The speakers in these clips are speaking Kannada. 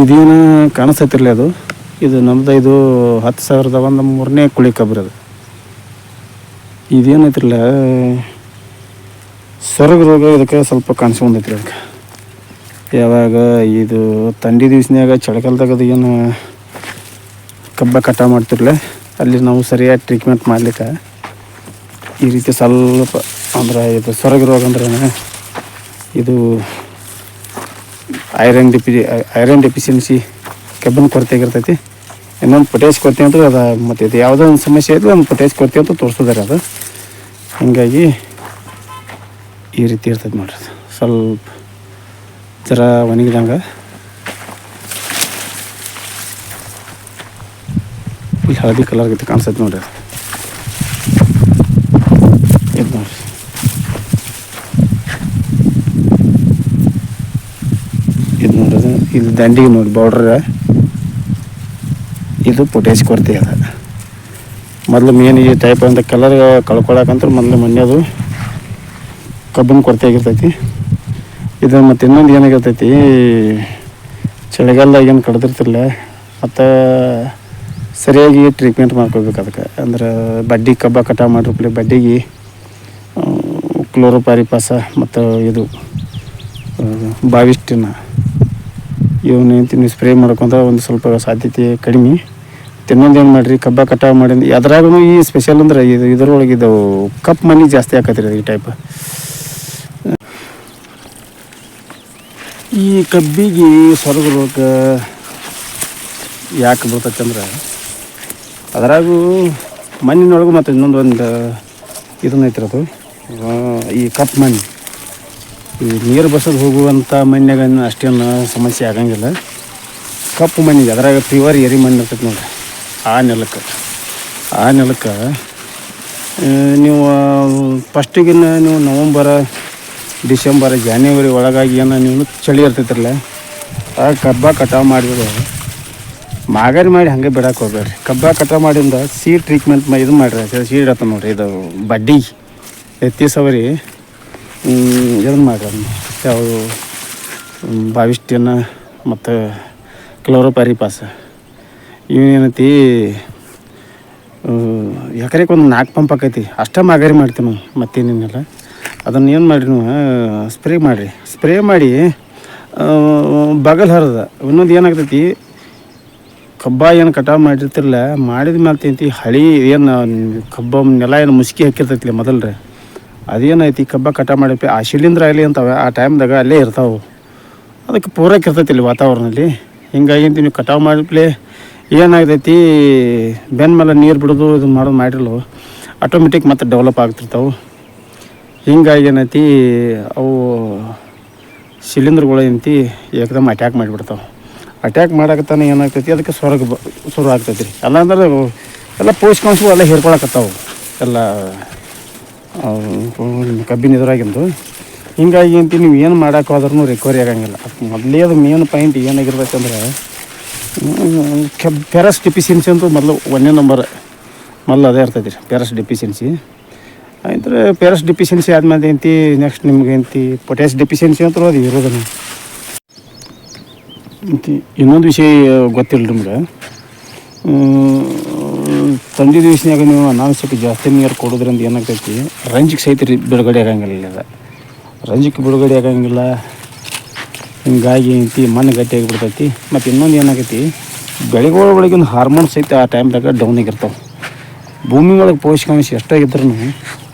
ಇದೇನು ಕಾಣಿಸ್ತೈತಿರ್ಲಿ ಅದು. ಇದು ನಮ್ದು ಇದು ಹತ್ತು ಸಾವಿರದ ಒಂದು ಮೂರನೇ ಕುಳಿ ಕಬ್ರಿ ಅದು. ಇದೇನೈತಿರಲ್ಲ, ಸ್ವರ್ಗ ರೋಗ ಇದಕ್ಕೆ ಸ್ವಲ್ಪ ಕಾಣಿಸ್ಕೊಂಡೈತ್ರಿ ಅದಕ್ಕೆ. ಯಾವಾಗ ಇದು ತಂಡಿ ದಿವ್ಸನ್ಯಾಗ ಚಳಿಗಾಲದಾಗ ಅದು ಏನು ಕಬ್ಬ ಕಟಾವು ಮಾಡ್ತಿರಲಿ, ಅಲ್ಲಿ ನಾವು ಸರಿಯಾಗಿ ಟ್ರೀಟ್ಮೆಂಟ್ ಮಾಡ್ಲಿಕ್ಕೆ. ಈ ರೀತಿ ಸ್ವಲ್ಪ ಅಂದ್ರೆ ಇದು ಸ್ವರ್ಗ ರೋಗ ಅಂದ್ರೆ ಇದು ಐರನ್ ಡಿಪಿ ಐರನ್ ಡೆಫಿಷಿಯನ್ಸಿ ಕಬ್ಬಿನ ಕೊರತೆ ಆಗಿರ್ತೈತಿ. ಇನ್ನೊಂದು ಪೊಟ್ಯಾಸ್ ಕೊರತೆ ಅಂತ ಅದು, ಮತ್ತು ಇದು ಯಾವುದೋ ಒಂದು ಸಮಸ್ಯೆ ಇದ್ದರೆ ಒಂದು ಪೊಟ್ಯಾಸ್ ಕೊರತೆ ಅಂತ ತೋರಿಸಿದಾರೆ ಅದು. ಹೀಗಾಗಿ ಈ ರೀತಿ ಇರ್ತೈತೆ ನೋಡ್ರಿ. ಸ್ವಲ್ಪ ಜರ ಒಣಗಿದಂಗೆ. ಇಲ್ಲಿ ಹಳದಿ ಕಲರ್ ಕಾಣಿಸ್ತೈತೆ ನೋಡ್ರಿ ಅದು. ಇದು ನೋಡ್ರಿ ಇದು ಇಲ್ಲಿ ದಂಡಿಗೆ ನೋಡಿ ಬಾರ್ಡ್ರ ಇದು ಪೊಟ್ಯಾಶ್ ಕೊರತೆ ಅದ. ಮೊದಲು ಮೇನ್ ಈ ಟೈಪ್ ಅಂತ ಕಲರ್ ಕಳ್ಕೊಳಕಂತ ಮೊದಲು ಮಣ್ಣದು ಕಬ್ಬಿನ ಕೊರತೆ ಆಗಿರ್ತೈತಿ. ಇದು ಮತ್ತು ಇನ್ನೊಂದು ಏನಾಗಿರ್ತೈತಿ ಚಳಿಗಾಲದಾಗ ಏನು ಕಡ್ದಿರ್ತಿಲ್ಲ ಮತ್ತು ಸರಿಯಾಗಿ ಟ್ರೀಟ್ಮೆಂಟ್ ಮಾಡ್ಕೋಬೇಕು ಅದಕ್ಕೆ. ಅಂದ್ರೆ ಬಡ್ಡಿ ಕಬ್ಬ ಕಟಾವು ಮಾಡಿರ್ಲಿ ಬಡ್ಡಿಗೆ ಕ್ಲೋರೋಪಾರಿಪಾಸ ಮತ್ತು ಇದು ಆ, ಇವನ್ನ ನೀವು ಸ್ಪ್ರೇ ಮಾಡ್ಕೊಂತ ಒಂದು ಸ್ವಲ್ಪ ಸಾಧ್ಯತೆ ಕಡಿಮೆ. ತಿನ್ನೊಂದು ಏನು ಮಾಡಿರಿ, ಕಬ್ಬ ಕಟಾವು ಮಾಡಿ ಅದ್ರಾಗೂ ಈ ಸ್ಪೆಷಲ್ ಅಂದ್ರೆ ಇದು ಇದರೊಳಗೆ ಇದು ಕಪ್ ಮನಿ ಜಾಸ್ತಿ ಆಕತ್ರಿ ಈ ಟೈಪ್ ಈ ಕಬ್ಬಿಗೆ ಸೊರಗ ರೋಗ ಯಾಕೆ ಬರ್ತೈತೆ ಅಂದ್ರೆ ಅದರಾಗೂ ಮಣ್ಣಿನೊಳಗೂ ಮತ್ತು ಇನ್ನೊಂದು ಒಂದು ಇದನ್ನ ಐತ್ರಿ ಅದು. ಈ ಕಪ್ ಮಣ್ಣು ಈ ನೀರು ಬಸದು ಹೋಗುವಂಥ ಮಣ್ಣಾಗ ಅಷ್ಟೇನು ಸಮಸ್ಯೆ ಆಗಂಗಿಲ್ಲ. ಕಪ್ಪು ಮಣ್ಣಿಗೆ, ಅದ್ರಾಗ ಪ್ಯೂರ್ ಎರಿ ಮಣ್ಣು ಇರ್ತೈತೆ ನೋಡ್ರಿ. ಆ ನೆಲಕ್ಕೆ ಆ ನೆಲಕ್ಕೆ ನೀವು ಫಸ್ಟಿಗಿನ್ನ ನೀವು ನವಂಬರ, ಡಿಸೆಂಬರ್ ಜಾನ್ವರಿ ಒಳಗಾಗಿ ಏನೋ ನೀವು ಚಳಿ ಇರ್ತೈತ್ರಲ್ಲ, ಆ ಕಬ್ಬ ಕಟಾವು ಮಾಡಿದ್ರೆ ಮಾಗರಿ ಮಾಡಿ ಹಾಗೆ ಬಿಡಕ್ಕೆ ಹೋಗ್ಬೇಡ್ರಿ. ಕಬ್ಬ ಕಟಾವು ಮಾಡಿಂದ ಸೀಡ್ ಟ್ರೀಟ್ಮೆಂಟ್ ಇದು ಮಾಡಿರಿ ಸೀಡ್ ಆತ ನೋಡಿರಿ, ಇದು ಬಡ್ಡಿ, ಎತ್ತಿ ಸವರಿ. ಇದನ್ನು ಮಾಡ್ರಿ ಅದನ್ನ ಯಾವುದು ಬಾವಿಷ್ಟಿಯನ್ನು ಮತ್ತು ಕ್ಲೋರೋಪಾರಿಪಾಸ ಇವನೇನೈತಿ ಎಕರೆಗೆ ಒಂದು ನಾಲ್ಕು ಪಂಪ್ ಆಕೈತಿ. ಅಷ್ಟೇ ಮಾಗರಿ ಮಾಡ್ತೀವಿ ನಾವು ಮತ್ತೇನೇನಿಲ್ಲ ಅದನ್ನು ಏನು ಮಾಡಿರಿ ನೀವು, ಸ್ಪ್ರೇ ಮಾಡಿರಿ. ಸ್ಪ್ರೇ ಮಾಡಿ ಬಗಲ್ ಹರಿದ. ಇನ್ನೊಂದು ಏನಾಗ್ತೈತಿ, ಕಬ್ಬ ಏನು ಕಟಾವು ಮಾಡಿರ್ತಿರಲ್ಲ ಮಾಡಿದ ಮೇಲೆ ತಿಂತಿ ಹಳಿ ಏನು, ಕಬ್ಬ, ನೆಲ ಏನು ಮುಸ್ಕಿ ಹಾಕಿರ್ತೈತಿ ಮೊದಲ್ರಿ. ಅದೇನೈತಿ, ಕಬ್ಬ ಕಟಾವು ಮಾಡಿ ಆ ಶಿಲೀಂಧ್ರ ಆಗಲಿ ಅಂತವೆ, ಆ ಟೈಮ್ದಾಗ ಅಲ್ಲೇ ಇರ್ತಾವೆ. ಅದಕ್ಕೆ ಪೂರಕ ಇರ್ತೈತಿ ಇಲ್ಲಿ ವಾತಾವರಣದಲ್ಲಿ. ಹಿಂಗಾಗಿ ನೀವು ಕಟಾವು ಮಾಡಿಪ್ಲೆ ಏನಾಗ್ತೈತಿ, ಬೆನ್ ಮೇಲೆ ನೀರು ಬಿಡೋದು ಇದು ಮಾಡೋದು ಮಾಡಿರಲ್ಲ ಆಟೋಮೆಟಿಕ್ ಮತ್ತೆ ಡೆವಲಪ್ ಆಗ್ತಿರ್ತಾವೆ. ಹಿಂಗಾಗಿ ಏನೈತಿ, ಅವು ಶಿಲೀಂಧ್ರಗಳು ಏನೈತಿ, ಏಕದಮ್ ಅಟ್ಯಾಕ್ ಮಾಡಿಬಿಡ್ತಾವೆ. ಅಟ್ಯಾಕ್ ಮಾಡಕತ್ತಾನೆ ಏನಾಗ್ತೈತಿ, ಅದಕ್ಕೆ ಸ್ವರ್ಗ ಶುರು ಆಗ್ತೈತಿ ರೀ ಎಲ್ಲ ಅಂದ್ರೆ ಎಲ್ಲ ಪೋಷಕಾಂಶಗಳು ಎಲ್ಲ ಹೇರ್ಕೊಳಕತ್ತಾವು. ಎಲ್ಲ ಕಬ್ಬಿನ ಇದ್ರಾಗಿಂದು ಹಿಂಗಾಗಿ ಅಂತ ನೀವು ಏನು ಮಾಡೋಕೆ ಹೋದ್ರೂ ರಿಕವರಿ ಆಗಂಗಿಲ್ಲ. ಮೊದಲೇ ಅದು ಮೇನ್ ಪಾಯಿಂಟ್ ಏನಾಗಿರ್ಬೇಕಂದ್ರೆ ಕೆಬ್ ಪೆರಸ್ ಡೆಫಿಷಿಯನ್ಸಿ ಅಂತೂ ಮೊದಲು ಒಂದೇ ನಂಬರ್ ಮೊದಲು ಅದೇ ಇರ್ತೈತಿ ರೀ ಪೆರಸ್ ಡೆಫಿಷಿಯನ್ಸಿ ಆಯ್ತು ಪೆರಸ್ ಡೆಫಿಷಿಯನ್ಸಿ ಆದಮೇಲೆ ಏನಂತಿ ನೆಕ್ಸ್ಟ್ ನಿಮ್ಗೆ ಏನಂತಿ ಪೊಟ್ಯಾಸ್ ಡೆಫಿಷಿಯನ್ಸಿ ಅಂತ ಅದು ಇರೋದನ್ನು. ಇನ್ನೊಂದು ವಿಷಯ ಗೊತ್ತಿಲ್ಲ ನಿಮ್ಗೆ. ತಂಡಿ ದಿವಸನಾಗ ನೀವು ಅನಾವಶ್ಯಕ ಜಾಸ್ತಿ ನೀರು ಕೊಡೋದ್ರಿಂದ ಏನಾಗ್ತೈತಿ? ರಂಜಿಗೆ ಸಹಿತ ರೀ ಬಿಡುಗಡೆ ಆಗಂಗಿಲ್ಲ ಇದು ಬಿಡುಗಡೆ ಆಗಂಗಿಲ್ಲ. ಹಿಂಗಾಗಿ ಐತಿ ಮಣ್ಣು ಗಟ್ಟಿ ಆಗಿಬಿಡ್ತೈತಿ. ಮತ್ತು ಇನ್ನೊಂದು ಏನಾಗೈತಿ? ಬೆಳೆಗಳ ಒಳಗಿನ ಹಾರ್ಮೋನ್ ಸಹಿತ ಆ ಟೈಮ್ದಾಗ ಡೌನ್ ಆಗಿರ್ತಾವೆ. ಭೂಮಿ ಒಳಗೆ ಪೋಷಕಾಂಶ ಎಷ್ಟಾಗಿದ್ರೂ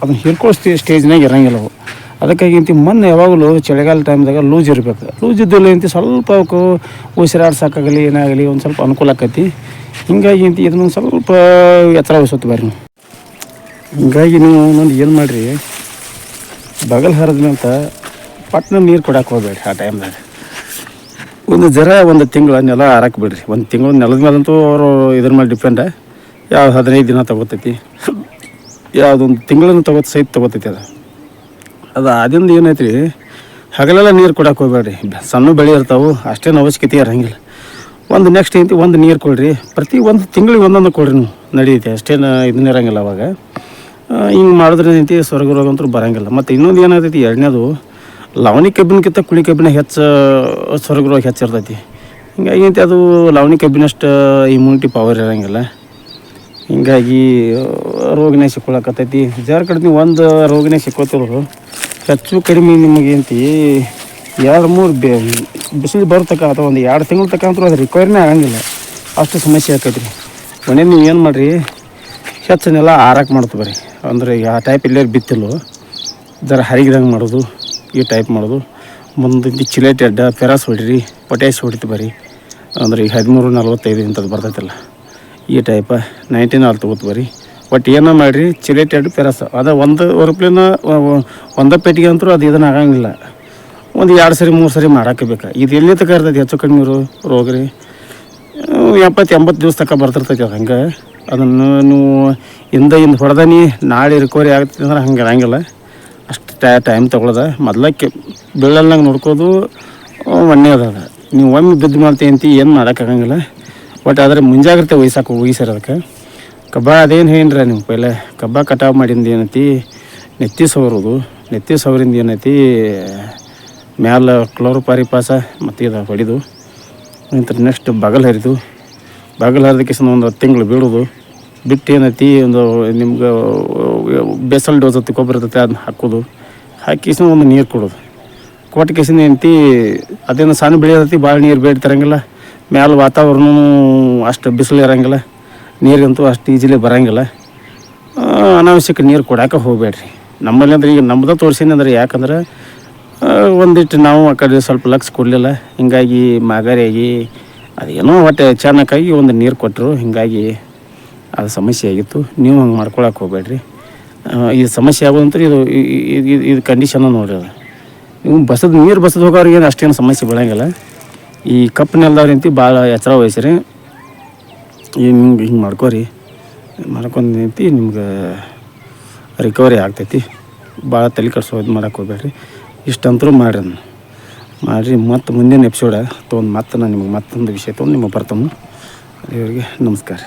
ಅದನ್ನ ಹಿಡ್ಕೊಳ್ಳೋ ಸ್ಟೇ ಸ್ಟೇಜ್ನಾಗ ಇರೋಂಗಿಲ್ಲ ಅವು. ಅದಕ್ಕಾಗಿ ಇಂತಿ ಮಣ್ಣು ಯಾವಾಗಲೂ ಚಳಿಗಾಲ ಟೈಮ್ದಾಗ ಲೂಸ್ ಇರಬೇಕು. ಲೂಸ್ ಇದ್ದಿಲ್ಲ ಇಂತಿ ಸ್ವಲ್ಪ ಅವಕ್ಕೂ ಉಸಿರಾಡ್ಸಕ್ಕಾಗಲಿ ಏನಾಗಲಿ ಒಂದು ಸ್ವಲ್ಪ ಅನುಕೂಲ ಆಕೈತಿ. ಹಿಂಗಾಗಿ ಅಂತ ಇದನ್ನೊಂದು ಒಂದ್ ಸ್ವಲ್ಪ ಎತ್ತರ ವಹಿಸುತ್ತೆ ಬರ್ರಿ ನೀವು. ಹಿಂಗಾಗಿ ನೀವು ಒಂದೊಂದು ಏನು ಮಾಡಿರಿ? ಬಗಲ್ ಹರಿದ್ಮೇಂತ ಪಟ್ನ ನೀರು ಕೊಡಕ್ಕೆ ಹೋಗ್ಬೇಡ್ರಿ ಆ ಟೈಮ್ದಾಗ ಒಂದು ಜರ ಒಂದು ತಿಂಗಳ ನೆಲ ಹಾರಕ್ಕೆ ಬಿಡ್ರಿ. ಒಂದು ತಿಂಗಳು ನೆಲದ ಮೇಲಂತೂ ಅವರು ಇದ್ರ ಮೇಲೆ ಡಿಪೆಂಡ ಯಾವ ಹದಿನೈದು ದಿನ ತಗೋತೈತಿ. ಯಾವುದೊಂದು ತಿಂಗಳನ್ನು ತಗೋತ ಸಹಿತ ತಗೋತೈತಿ ಅದು. ಅದು ಏನೈತಿ ರೀ ಹಗಲೆಲ್ಲ ನೀರು ಕೊಡಕ್ಕೆ ಹೋಗ್ಬೇಡ್ರಿ. ಸಣ್ಣ ಬೆಳೆ ಇರ್ತಾವೆ, ಅಷ್ಟೇನು ಅವಶ್ಯಕತೆ ಇರಂಗಿಲ್ಲ. ಒಂದು ನೆಕ್ಸ್ಟ್ ಏನ್ತಿ ಒಂದು ನೀರು ಕೊಡ್ರಿ. ಪ್ರತಿ ಒಂದು ತಿಂಗಳಿಗೆ ಒಂದೊಂದು ಕೊಡ್ರಿ ನೀವು. ನಡೆಯುತ್ತೆ ಅಷ್ಟೇನು ಇದನ್ನ ಇರಂಗಿಲ್ಲ ಅವಾಗ. ಹಿಂಗೆ ಮಾಡಿದ್ರೆ ಏನೈತಿ ಸ್ವರ್ಗ ರೋಗ ಅಂತೂ ಬರಂಗಿಲ್ಲ. ಮತ್ತು ಇನ್ನೊಂದು ಏನಾಗ್ತೈತಿ, ಎರಡನೇದು, ಲವಣಿ ಕಬ್ಬಿನಕ್ಕಿಂತ ಕುಳಿ ಕಬ್ಬಿನ ಹೆಚ್ಚು, ಸ್ವರ್ಗ ರೋಗ ಹೆಚ್ಚಿರ್ತೈತಿ ಹಿಂಗಾಗಿ ಅಂತ ಅದು ಲವಣಿ ಕಬ್ಬಿನಷ್ಟು ಇಮ್ಯುನಿಟಿ ಪವರ್ ಇರೋಂಗಿಲ್ಲ. ಹಿಂಗಾಗಿ ರೋಗನೇ ಸಿಕ್ಕೊಳಕತ್ತೈತಿ. ಜಾರ ಕಡೆ ನೀವು ಒಂದು ರೋಗನೇ ಸಿಕ್ಕೋತಿರೋರು ಹೆಚ್ಚು ಕಡಿಮೆ ನಿಮಗೆ ಅಂತಿ ಎರಡು ಮೂರು ಬೇ ಬಿಸಿಲು ಬರ್ತಕ್ಕ ಅಥವಾ ಒಂದು ಎರಡು ತಿಂಗಳ ತಕ್ಕ ಅಂತೂ ಅದು ರಿಕವರಿನೇ ಆಗಂಗಿಲ್ಲ. ಅಷ್ಟು ಸಮಸ್ಯೆ ಆಕೈತಿ ರೀ ಮನೆ ನೀವು ಏನು ಮಾಡಿರಿ? ಹೆಚ್ಚನ್ನೆಲ್ಲ ಆರಾಕ್ ಮಾಡ್ತು ಬರ್ರಿ. ಅಂದರೆ ಆ ಟೈಪ್ ಇಲ್ಲೇ ಬಿತ್ತಿಲ್ಲ ಜರ ಹರಿಗಿದಂಗೆ ಮಾಡೋದು, ಈ ಟೈಪ್ ಮಾಡೋದು. ಮುಂದೆ ಚಿಲೇಟ್ ಅಡ್ಡ ಪೆರಾಸ್ ಹೊಡಿರಿ ಪೊಟ್ಯಾಸ್ ಹೊಡಿತು ಬರ್ರಿ. ಅಂದರೆ ಈಗ ಹದಿಮೂರು ನಲ್ವತ್ತೈದು ಇಂಥದ್ದು ಬರ್ತೈತಲ್ಲ. ಈ ಟೈಪ ನೈಂಟೀನ್ ಆಲ್ ತಗೋತು ಬರ್ರಿ. ಒಟ್ಟು ಏನೋ ಮಾಡಿರಿ? ಚಿಲೇಟ್ ಅಡ್ಡ ಪೆರಾಸ ಅದು ಒಂದು ರೂಪಾಯಿನ ಒಂದೇ ಪೆಟ್ಟಿಗೆ ಅಂತೂ ಅದು ಇದನ್ನು ಆಗಂಗಿಲ್ಲ. ಒಂದು ಎರಡು ಸರಿ, ಮೂರು ಸರಿ ಮಾಡೋಕೆ ಬೇಕು? ಇದು ಎಲ್ಲಿ ತಕ ಇರ್ತೈತಿ ಹೆಚ್ಚು ಕಡಿಮೆ ರೋಗ ರೀ ಎಪ್ಪತ್ತು, ಎಂಬತ್ತು ದಿವಸ ತಕ ಬರ್ತಿರ್ತೈತಿ ಅದು ಹಂಗೆ. ಅದನ್ನು ನೀವು ಹಿಂದೆ ಹಿಂದೆ ಹೊಡೆದನಿ, ನಾಳೆ ರಿಕವರಿ ಆಗುತ್ತೆ ಅಂದ್ರೆ ಹಂಗೆ ಇರೋಂಗಿಲ್ಲ. ಅಷ್ಟು ಟೈಮ್ ತೊಗೊಳದ. ಮೊದಲಕ್ಕೆ ಬೀಳಲ್ನಂಗೆ ನೋಡ್ಕೋದು ಒಣ್ಣೆ ಅದ. ನೀವು ಒಮ್ಮೆ ಬಿದ್ದು ಮಾಡ್ತೀವಿ ಅಂತ, ಏನು ಮಾಡೋಕ್ಕಾಗಂಗಿಲ್ಲ ಬಟ್ ಆದರೆ ಮುಂಜಾಗ್ರತೆ ವಹಿಸಕ್ಕೆ ವಹಿಸ್ಯಾರ ಅದಕ್ಕೆ. ಕಬ್ಬ ಅದೇನು ಏನ್ರ ನಿಮ್ಮ ಪೈಲೆ? ಕಬ್ಬ ಕಟಾವು ಮಾಡಿಂದ ಏನೈತಿ? ನೆತ್ತಿ ಸವರೋದು. ನೆತ್ತಿ ಸವರಿಂದ ಏನೈತಿ? ಮ್ಯಾಲ ಕ್ಲೋರೋಪಾರಿಪಾಸ ಮತ್ತು ಇದು ಹೊಡಿದು, ನಂತರ ನೆಕ್ಸ್ಟ್ ಬಗಲ್ ಹರಿದು. ಬಗಲ್ ಹರಿದಕ್ಕೆ ಒಂದು ತಿಂಗಳು ಬೀಳೋದು. ಬಿಟ್ಟು ಏನೈತಿ, ಒಂದು ನಿಮ್ಗೆ, ಬೇಸಲ್ ಡೋಸ್ ಹತ್ತಿ ಗೊಬ್ಬರ ಇರ್ತೈತೆ ಅದನ್ನ ಹಾಕೋದು. ಹಾಕಿ ಒಂದು ನೀರು ಕೊಡೋದು. ಕೊಟ್ಟು ಕೇಸಿಂದ ಏನೈತಿ, ಅದೇನು ಸಣ್ಣ ಬೆಳೆಯತೈತಿ ಭಾಳ ನೀರು ಬೇಡ್ತಿರಂಗಿಲ್ಲ ಮ್ಯಾಲ ವಾತಾವರಣ ಅಷ್ಟು ಬಿಸಿಲು ಇರೋಂಗಿಲ್ಲ. ನೀರಿಗಂತೂ ಅಷ್ಟು ಈಜಿಲಿ ಬರೋಂಗಿಲ್ಲ. ಅನಾವಶ್ಯಕ ನೀರು ಕೊಡಕ್ಕೆ ಹೋಗಬೇಡ್ರಿ. ನಮ್ಮಲ್ಲಿ ಅಂದ್ರೆ ಈಗ ನಮ್ಮದ ತೋರಿಸೀನಿ ಅಂದ್ರೆ ಯಾಕಂದ್ರೆ ಒಂದಿಟ್ಟು ನಾವು ಆ ಕಡೆ ಸ್ವಲ್ಪ ಲಕ್ಷ ಕೊಡಲಿಲ್ಲ. ಹಿಂಗಾಗಿ ಮಾಗಾರಿಯಾಗಿ ಅದೇನೋ ಹೊಟ್ಟೆ ಚೆನ್ನಾಗಿ ಒಂದು ನೀರು ಕೊಟ್ಟರು ಹಿಂಗಾಗಿ ಅದು ಸಮಸ್ಯೆ ಆಗಿತ್ತು. ನೀವು ಹಂಗೆ ಮಾಡ್ಕೊಳಕ್ಕೆ ಹೋಗ್ಬೇಡ್ರಿ. ಈ ಸಮಸ್ಯೆ ಆಗೋದಂತೂ ಇದು, ಈ- ಇದು ಕಂಡೀಷನ್ ನೋಡ್ರಿ ಅದು. ನೀವು ಬಸದ ನೀರು ಬಸದ ಹೋಗೋರಿಗೆ ಏನು ಅಷ್ಟೇನು ಸಮಸ್ಯೆ ಬೀಳಂಗಿಲ್ಲ. ಈ ಕಪ್ಪು ನೆಲದವ್ರಂತಿ ಭಾಳ ಎಚ್ಚರ ವಹಿಸ್ರಿ. ಹಿಂಗೆ ಹಿಂಗೆ ಮಾಡ್ಕೋರಿ. ಮಾಡ್ಕೊಂಡು ನಿಂತು ನಿಮ್ಗೆ ರಿಕವರಿ ಆಗ್ತೈತಿ. ಭಾಳ ತಲೆ ಕಟ್ಸೋ ಇದು ಮಾಡೋಕ್ಕೆ ಹೋಗ್ಬೇಡ್ರಿ. ಇಷ್ಟಂತರೂ ಮಾಡ್ರಿ ಮಾಡಿರಿ, ಮತ್ತು ಮುಂದಿನ ಎಪಿಸೋಡ ತೊಗೊಂಡು ಮತ್ತೆ ನಾನು ನಿಮಗೆ ಮತ್ತೊಂದು ವಿಷಯ ತೊಗೊಂಡು ನಿಮಗೆ ಬರ್ತಾನೆ. ಇವರಿಗೆ ನಮಸ್ಕಾರ.